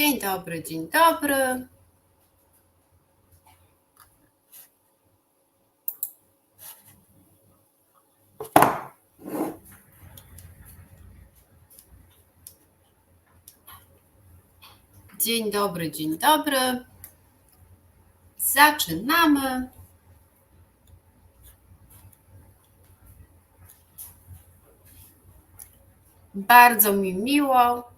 Dzień dobry, dzień dobry. Dzień dobry, dzień dobry. Zaczynamy. Bardzo mi miło.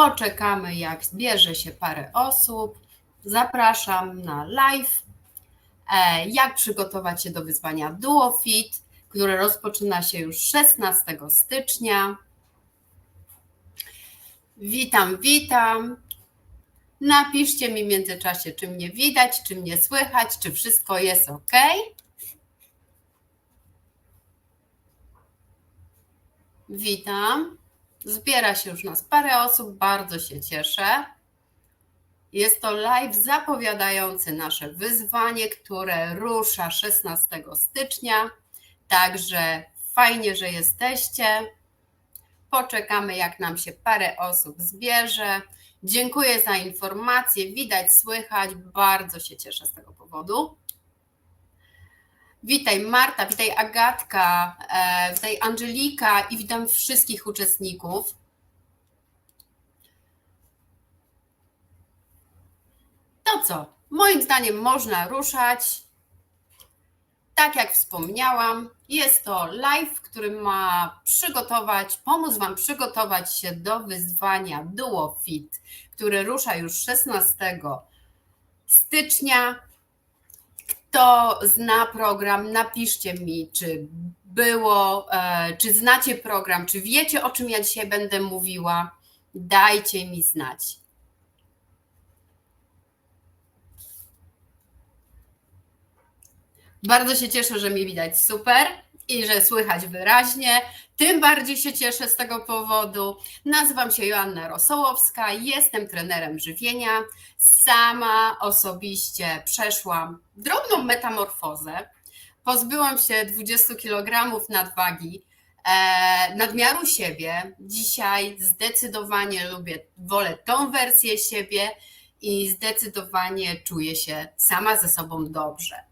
Poczekamy, jak zbierze się parę osób. Zapraszam na live. E, Jak przygotować się do wyzwania DuoFit, które rozpoczyna się już 16 stycznia. Witam, witam. Napiszcie mi w międzyczasie, czy mnie widać, czy mnie słychać, czy wszystko jest ok. Witam. Zbiera się już nas parę osób, bardzo się cieszę. Jest to live zapowiadający nasze wyzwanie, które rusza 16 stycznia. Także fajnie, że jesteście. Poczekamy, jak nam się parę osób zbierze. Dziękuję za informację. Widać, słychać. Bardzo się cieszę z tego powodu. Witaj Marta, witaj Agatka, e, witaj Angelika i witam wszystkich uczestników. To co? Moim zdaniem można ruszać. Tak jak wspomniałam, jest to live, który ma przygotować, pomóc Wam przygotować się do wyzwania DuoFit, które rusza już 16 stycznia. Kto zna program, napiszcie mi, czy było, e, czy znacie program, czy wiecie, o czym ja dzisiaj będę mówiła. Dajcie mi znać. Bardzo się cieszę, że mnie widać super i że słychać wyraźnie. Tym bardziej się cieszę z tego powodu. Nazywam się Joanna Rosołowska, jestem trenerem żywienia. Sama osobiście przeszłam drobną metamorfozę. Pozbyłam się 20 kg nadwagi, e, nadmiaru siebie. Dzisiaj zdecydowanie lubię, wolę tą wersję siebie i zdecydowanie czuję się sama ze sobą dobrze.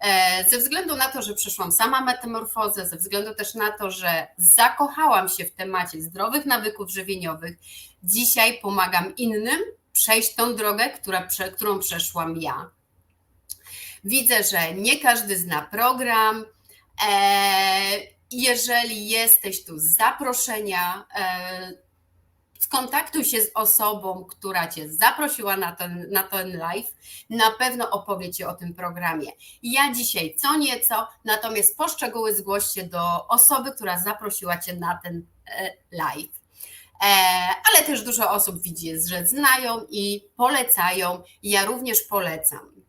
E, ze względu na to, że przeszłam sama metamorfozę, ze względu też na to, że zakochałam się w temacie zdrowych nawyków żywieniowych, dzisiaj pomagam innym przejść tą drogę, która, którą przeszłam ja. Widzę, że nie każdy zna program. E, jeżeli jesteś tu z zaproszenia, e, skontaktuj się z osobą, która Cię zaprosiła na ten, na ten live, na pewno opowie Ci o tym programie. Ja dzisiaj co nieco, natomiast poszczegóły zgłoś się do osoby, która zaprosiła Cię na ten e, live. E, ale też dużo osób widzi, że znają i polecają. Ja również polecam.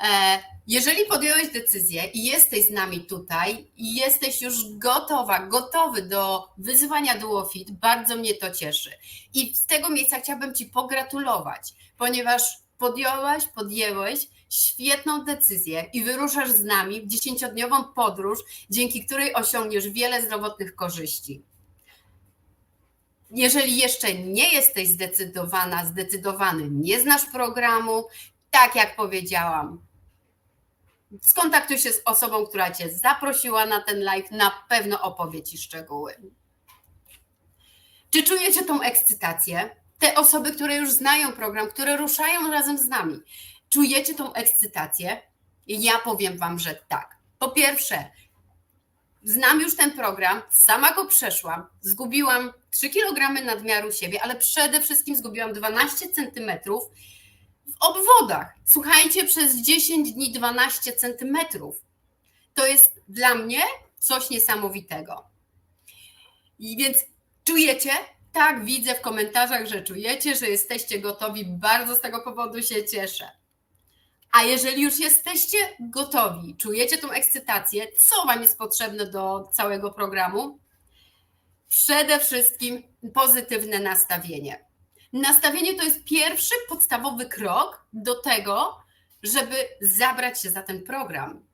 E, jeżeli podjąłeś decyzję i jesteś z nami tutaj i jesteś już gotowa, gotowy do wyzwania DuoFit, bardzo mnie to cieszy. I z tego miejsca chciałabym Ci pogratulować, ponieważ podjąłeś, podjęłeś świetną decyzję i wyruszasz z nami w dziesięciodniową podróż, dzięki której osiągniesz wiele zdrowotnych korzyści. Jeżeli jeszcze nie jesteś zdecydowana, zdecydowany, nie znasz programu, tak jak powiedziałam, skontaktuj się z osobą, która Cię zaprosiła na ten live, na pewno opowie Ci szczegóły. Czy czujecie tą ekscytację? Te osoby, które już znają program, które ruszają razem z nami, czujecie tą ekscytację? Ja powiem Wam, że tak. Po pierwsze, znam już ten program, sama go przeszłam, zgubiłam 3 kg nadmiaru siebie, ale przede wszystkim zgubiłam 12 centymetrów obwodach. Słuchajcie, przez 10 dni 12 centymetrów. To jest dla mnie coś niesamowitego. I więc czujecie? Tak, widzę w komentarzach, że czujecie, że jesteście gotowi. Bardzo z tego powodu się cieszę. A jeżeli już jesteście gotowi, czujecie tą ekscytację, co Wam jest potrzebne do całego programu? Przede wszystkim pozytywne nastawienie Nastawienie to jest pierwszy podstawowy krok do tego, żeby zabrać się za ten program.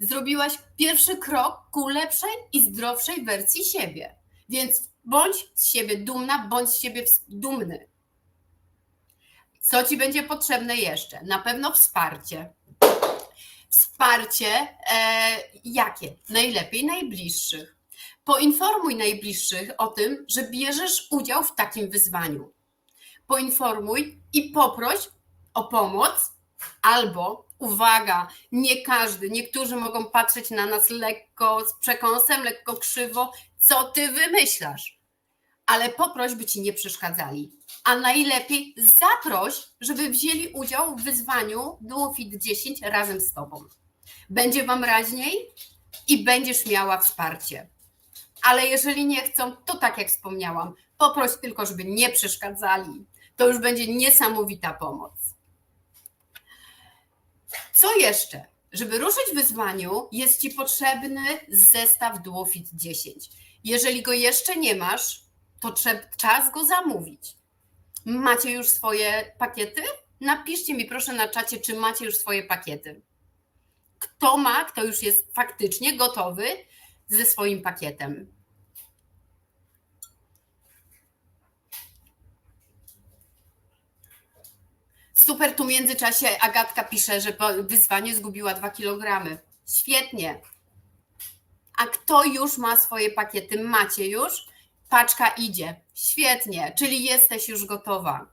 Zrobiłaś pierwszy krok ku lepszej i zdrowszej wersji siebie. Więc Bądź z siebie dumna, bądź z siebie dumny. Co ci będzie potrzebne jeszcze? Na pewno wsparcie. Wsparcie e, jakie? Najlepiej najbliższych. Poinformuj najbliższych o tym, że bierzesz udział w takim wyzwaniu. Poinformuj i poproś o pomoc, albo uwaga, nie każdy, niektórzy mogą patrzeć na nas lekko z przekąsem, lekko krzywo, co ty wymyślasz, ale poproś, by ci nie przeszkadzali. A najlepiej zaproś, żeby wzięli udział w wyzwaniu Duofit 10 razem z tobą. Będzie wam raźniej i będziesz miała wsparcie. Ale jeżeli nie chcą, to tak jak wspomniałam, poproś tylko, żeby nie przeszkadzali. To już będzie niesamowita pomoc. Co jeszcze? Żeby ruszyć w wyzwaniu, jest Ci potrzebny zestaw Duofit 10. Jeżeli go jeszcze nie masz, to czas go zamówić. Macie już swoje pakiety? Napiszcie mi proszę na czacie, czy macie już swoje pakiety. Kto ma, kto już jest faktycznie gotowy ze swoim pakietem. Super, tu w międzyczasie Agatka pisze, że wyzwanie zgubiła 2 kg. Świetnie. A kto już ma swoje pakiety? Macie już? Paczka idzie. Świetnie, czyli jesteś już gotowa.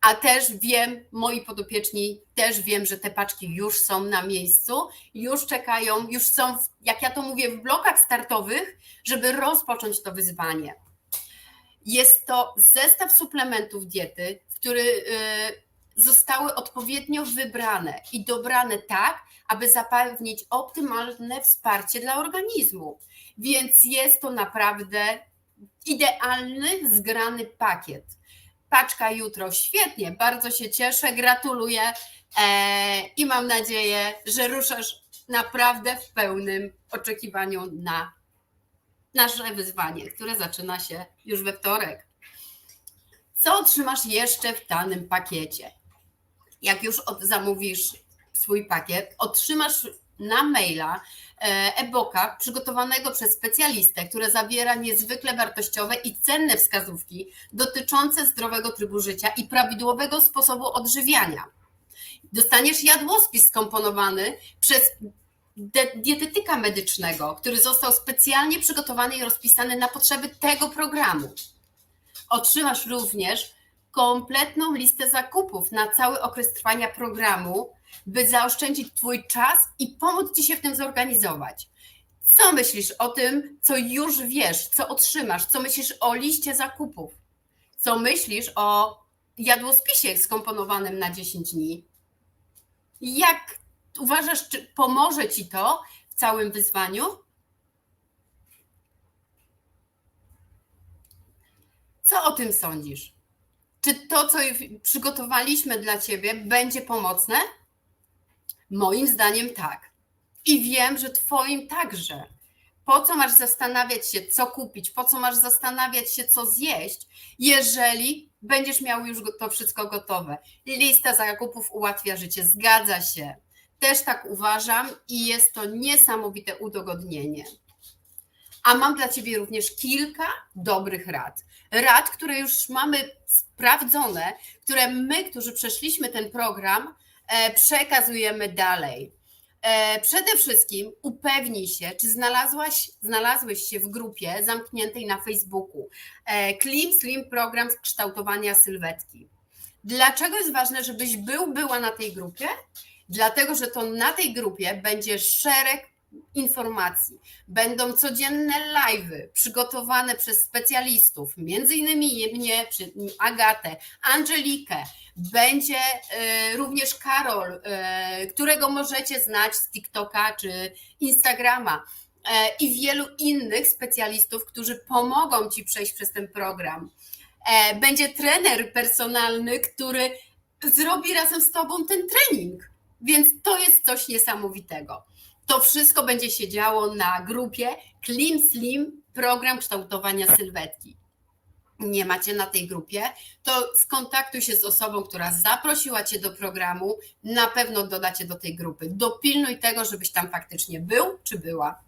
A też wiem, moi podopieczni też wiem, że te paczki już są na miejscu, już czekają, już są, jak ja to mówię, w blokach startowych, żeby rozpocząć to wyzwanie. Jest to zestaw suplementów diety, który yy, zostały odpowiednio wybrane i dobrane tak, aby zapewnić optymalne wsparcie dla organizmu. Więc jest to naprawdę idealny, zgrany pakiet. Paczka jutro, świetnie, bardzo się cieszę, gratuluję e, i mam nadzieję, że ruszasz naprawdę w pełnym oczekiwaniu na nasze wyzwanie, które zaczyna się już we wtorek. Co otrzymasz jeszcze w danym pakiecie? Jak już od, zamówisz swój pakiet, otrzymasz na maila e, e-booka przygotowanego przez specjalistę, które zawiera niezwykle wartościowe i cenne wskazówki dotyczące zdrowego trybu życia i prawidłowego sposobu odżywiania. Dostaniesz jadłospis skomponowany przez dietetyka medycznego, który został specjalnie przygotowany i rozpisany na potrzeby tego programu. Otrzymasz również kompletną listę zakupów na cały okres trwania programu, by zaoszczędzić Twój czas i pomóc Ci się w tym zorganizować. Co myślisz o tym, co już wiesz, co otrzymasz? Co myślisz o liście zakupów? Co myślisz o jadłospisie skomponowanym na 10 dni? Jak uważasz, czy pomoże Ci to w całym wyzwaniu? Co o tym sądzisz? Czy to, co przygotowaliśmy dla Ciebie, będzie pomocne? Moim zdaniem tak. I wiem, że Twoim także. Po co masz zastanawiać się, co kupić, po co masz zastanawiać się, co zjeść, jeżeli będziesz miał już to wszystko gotowe. Lista zakupów ułatwia życie, zgadza się. Też tak uważam i jest to niesamowite udogodnienie. A mam dla Ciebie również kilka dobrych rad. Rad, które już mamy sprawdzone, które my, którzy przeszliśmy ten program, e, przekazujemy dalej. E, przede wszystkim upewnij się, czy znalazłaś, znalazłeś się w grupie zamkniętej na Facebooku. Clean e, Slim program kształtowania sylwetki. Dlaczego jest ważne, żebyś był, była na tej grupie? Dlatego, że to na tej grupie będzie szereg informacji. Będą codzienne live'y przygotowane przez specjalistów, między innymi mnie, Agatę, Angelikę. Będzie e, również Karol, e, którego możecie znać z TikToka czy Instagrama e, i wielu innych specjalistów, którzy pomogą Ci przejść przez ten program. Będzie trener personalny, który zrobi razem z Tobą ten trening. Więc to jest coś niesamowitego. To wszystko będzie się działo na grupie Clean Slim, program kształtowania sylwetki. Nie macie na tej grupie, to skontaktuj się z osobą, która zaprosiła Cię do programu, na pewno dodacie do tej grupy. Dopilnuj tego, żebyś tam faktycznie był czy była.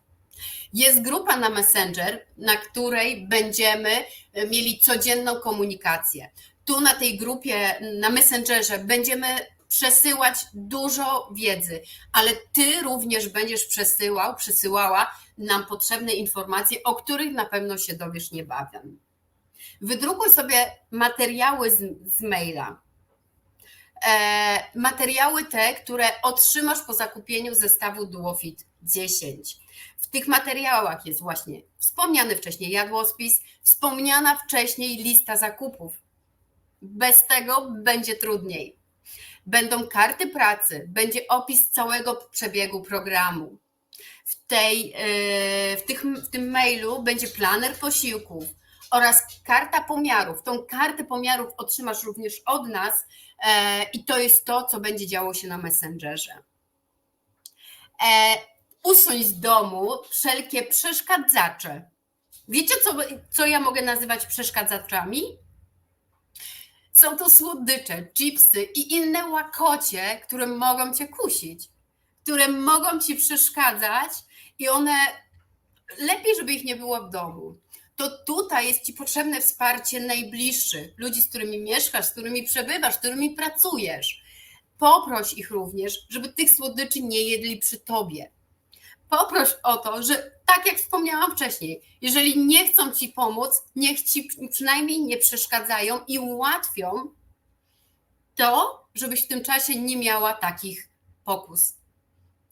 Jest grupa na Messenger, na której będziemy mieli codzienną komunikację. Tu na tej grupie, na Messengerze będziemy przesyłać dużo wiedzy, ale ty również będziesz przesyłał, przesyłała nam potrzebne informacje, o których na pewno się dowiesz niebawem. Wydrukuj sobie materiały z, z maila. E, materiały te, które otrzymasz po zakupieniu zestawu Duofit 10. W tych materiałach jest właśnie wspomniany wcześniej jadłospis, wspomniana wcześniej lista zakupów. Bez tego będzie trudniej. Będą karty pracy, będzie opis całego przebiegu programu. W, tej, e, w, tych, w tym mailu będzie planer posiłków oraz karta pomiarów. Tą kartę pomiarów otrzymasz również od nas e, i to jest to, co będzie działo się na Messengerze. E, usuń z domu wszelkie przeszkadzacze. Wiecie, co, co ja mogę nazywać przeszkadzaczami? Są to słodycze, chipsy i inne łakocie, które mogą cię kusić, które mogą ci przeszkadzać i one lepiej, żeby ich nie było w domu. To tutaj jest ci potrzebne wsparcie najbliższych, ludzi, z którymi mieszkasz, z którymi przebywasz, z którymi pracujesz. Poproś ich również, żeby tych słodyczy nie jedli przy tobie. Poproś o to, że tak jak wspomniałam wcześniej, jeżeli nie chcą ci pomóc, niech ci przynajmniej nie przeszkadzają i ułatwią to, żebyś w tym czasie nie miała takich pokus.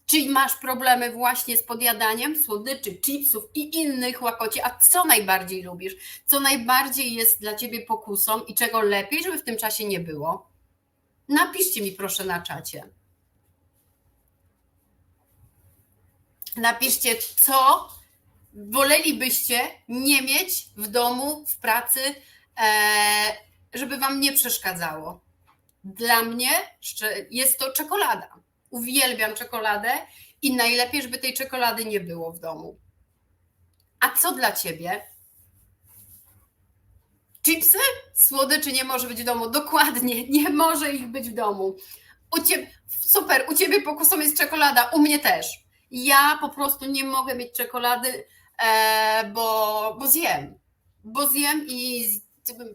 Czyli masz problemy właśnie z podjadaniem słodyczy, chipsów i innych łakoci, a co najbardziej lubisz? Co najbardziej jest dla ciebie pokusą i czego lepiej, żeby w tym czasie nie było? Napiszcie mi proszę na czacie. Napiszcie, co wolelibyście nie mieć w domu, w pracy, e, żeby Wam nie przeszkadzało. Dla mnie jest to czekolada. Uwielbiam czekoladę i najlepiej, żeby tej czekolady nie było w domu. A co dla Ciebie? Chipsy? Słodyczy nie może być w domu. Dokładnie, nie może ich być w domu. U ciebie, super, u Ciebie pokusą jest czekolada, u mnie też ja po prostu nie mogę mieć czekolady, e, bo, bo zjem. Bo zjem i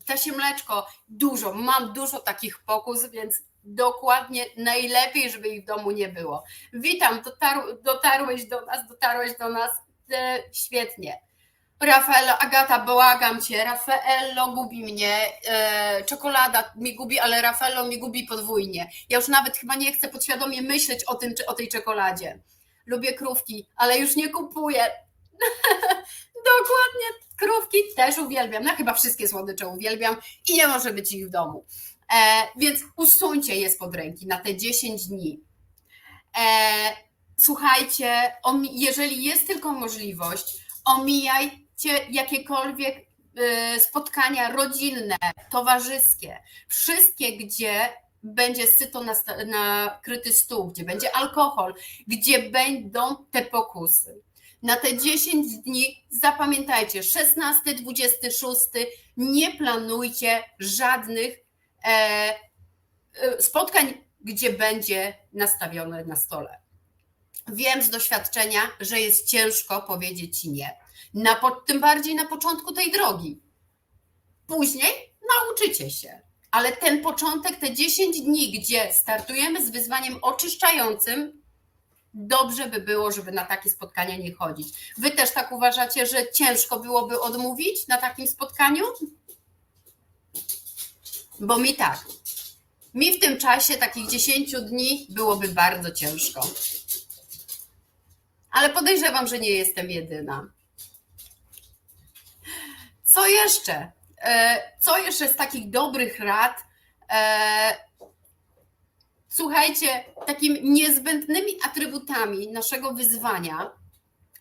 ptasie mleczko dużo, mam dużo takich pokus, więc dokładnie najlepiej, żeby ich w domu nie było. Witam, dotar, dotarłeś do nas, dotarłeś do nas, e, świetnie. Rafaelo, Agata, błagam cię, Rafaello gubi mnie, e, czekolada mi gubi, ale Rafaello mi gubi podwójnie. Ja już nawet chyba nie chcę podświadomie myśleć o, tym, o tej czekoladzie lubię krówki, ale już nie kupuję. Dokładnie, krówki też uwielbiam. No chyba wszystkie słodycze uwielbiam i nie może być ich w domu. E, więc usuńcie je spod ręki na te 10 dni. E, słuchajcie, jeżeli jest tylko możliwość, omijajcie jakiekolwiek e, spotkania rodzinne, towarzyskie, wszystkie, gdzie będzie syto nakryty stół, gdzie będzie alkohol, gdzie będą te pokusy. Na te 10 dni zapamiętajcie, 16, 26, nie planujcie żadnych e, e, spotkań, gdzie będzie nastawione na stole. Wiem z doświadczenia, że jest ciężko powiedzieć nie. Na, tym bardziej na początku tej drogi. Później nauczycie się ale ten początek, te 10 dni, gdzie startujemy z wyzwaniem oczyszczającym, dobrze by było, żeby na takie spotkania nie chodzić. Wy też tak uważacie, że ciężko byłoby odmówić na takim spotkaniu? Bo mi tak. Mi w tym czasie takich 10 dni byłoby bardzo ciężko. Ale podejrzewam, że nie jestem jedyna. Co jeszcze? E, co jeszcze z takich dobrych rad? E, słuchajcie, takimi niezbędnymi atrybutami naszego wyzwania,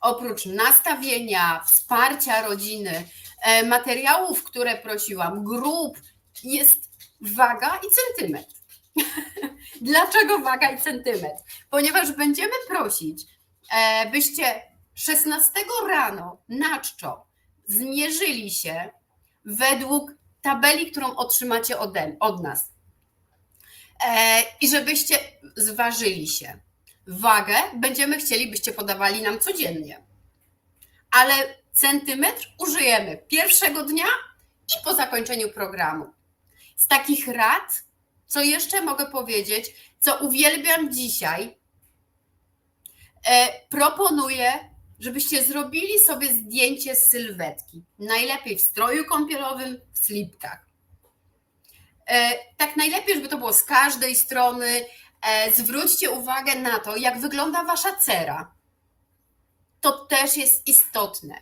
oprócz nastawienia, wsparcia rodziny, e, materiałów, które prosiłam, grup, jest waga i centymetr. Dlaczego waga i centymetr? Ponieważ będziemy prosić, byście 16 rano na czczo zmierzyli się według tabeli, którą otrzymacie ode, od nas. E, I żebyście zważyli się. Wagę będziemy chcieli, byście podawali nam codziennie. ale centymetr użyjemy pierwszego dnia i po zakończeniu programu. Z takich rad, co jeszcze mogę powiedzieć, co uwielbiam dzisiaj, e, proponuję, żebyście zrobili sobie zdjęcie z sylwetki. Najlepiej w stroju kąpielowym, w slipkach. E, tak najlepiej, żeby to było z każdej strony. E, zwróćcie uwagę na to, jak wygląda wasza cera. To też jest istotne.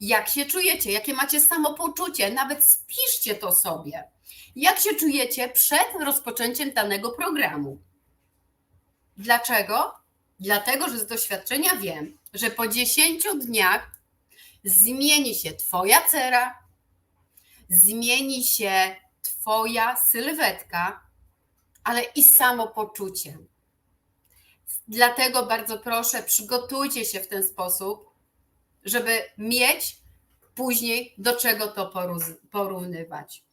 Jak się czujecie, jakie macie samopoczucie, nawet spiszcie to sobie. Jak się czujecie przed rozpoczęciem danego programu? Dlaczego? Dlatego, że z doświadczenia wiem, że po 10 dniach zmieni się Twoja cera, zmieni się Twoja sylwetka, ale i samopoczucie. Dlatego bardzo proszę, przygotujcie się w ten sposób, żeby mieć później do czego to porównywać.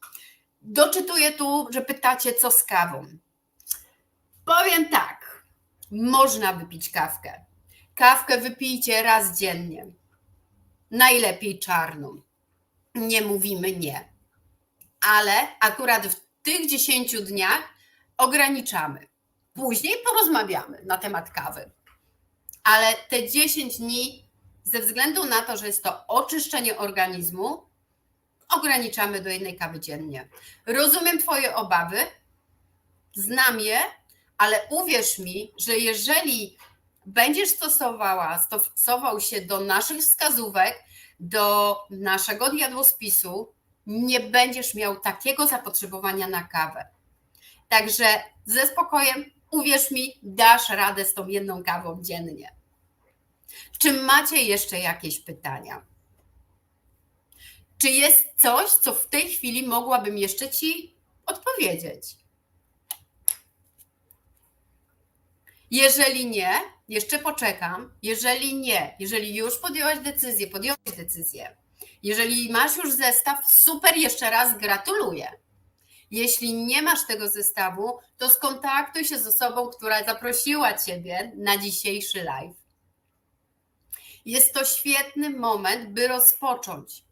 Doczytuję tu, że pytacie, co z kawą. Powiem tak, można wypić kawkę. Kawkę wypijcie raz dziennie. Najlepiej czarną. Nie mówimy nie. Ale akurat w tych 10 dniach ograniczamy. Później porozmawiamy na temat kawy. Ale te 10 dni, ze względu na to, że jest to oczyszczenie organizmu, ograniczamy do jednej kawy dziennie. Rozumiem Twoje obawy, znam je, ale uwierz mi, że jeżeli będziesz stosowała, stosował się do naszych wskazówek, do naszego jadłospisu, nie będziesz miał takiego zapotrzebowania na kawę. Także ze spokojem, uwierz mi, dasz radę z tą jedną kawą dziennie. Czy macie jeszcze jakieś pytania? Czy jest coś, co w tej chwili mogłabym jeszcze Ci odpowiedzieć? Jeżeli nie, jeszcze poczekam. Jeżeli nie, jeżeli już podjęłaś decyzję, podjąłeś decyzję, jeżeli masz już zestaw, super, jeszcze raz gratuluję. Jeśli nie masz tego zestawu, to skontaktuj się z osobą, która zaprosiła Ciebie na dzisiejszy live. Jest to świetny moment, by rozpocząć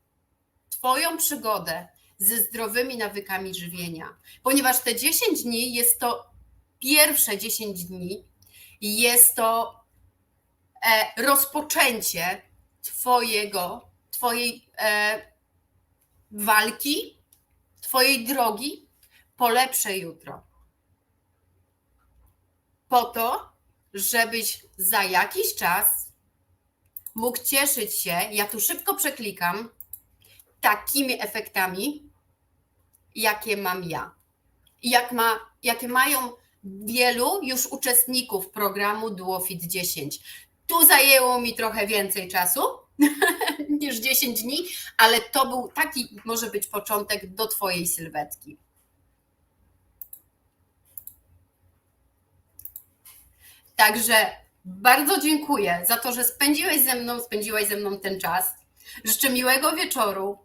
Twoją przygodę ze zdrowymi nawykami żywienia, ponieważ te 10 dni jest to pierwsze 10 dni, jest to e, rozpoczęcie Twojego, Twojej e, walki, Twojej drogi po lepsze jutro. Po to, żebyś za jakiś czas mógł cieszyć się, ja tu szybko przeklikam, takimi efektami, jakie mam ja. Jak ma, jakie mają wielu już uczestników programu Duofit 10. Tu zajęło mi trochę więcej czasu niż 10 dni, ale to był taki, może być początek do Twojej sylwetki. Także bardzo dziękuję za to, że spędziłeś ze mną, spędziłaś ze mną ten czas. Życzę miłego wieczoru,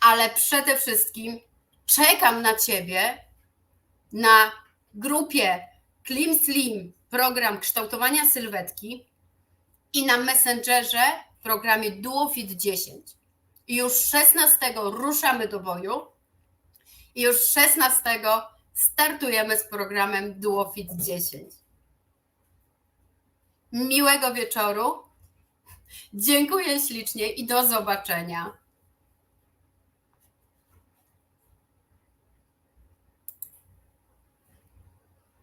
ale przede wszystkim czekam na Ciebie na grupie Klim Slim program kształtowania sylwetki i na Messengerze programie DuoFit 10. I już 16 ruszamy do boju i już 16 startujemy z programem DuoFit 10. Miłego wieczoru. Dziękuję ślicznie i do zobaczenia.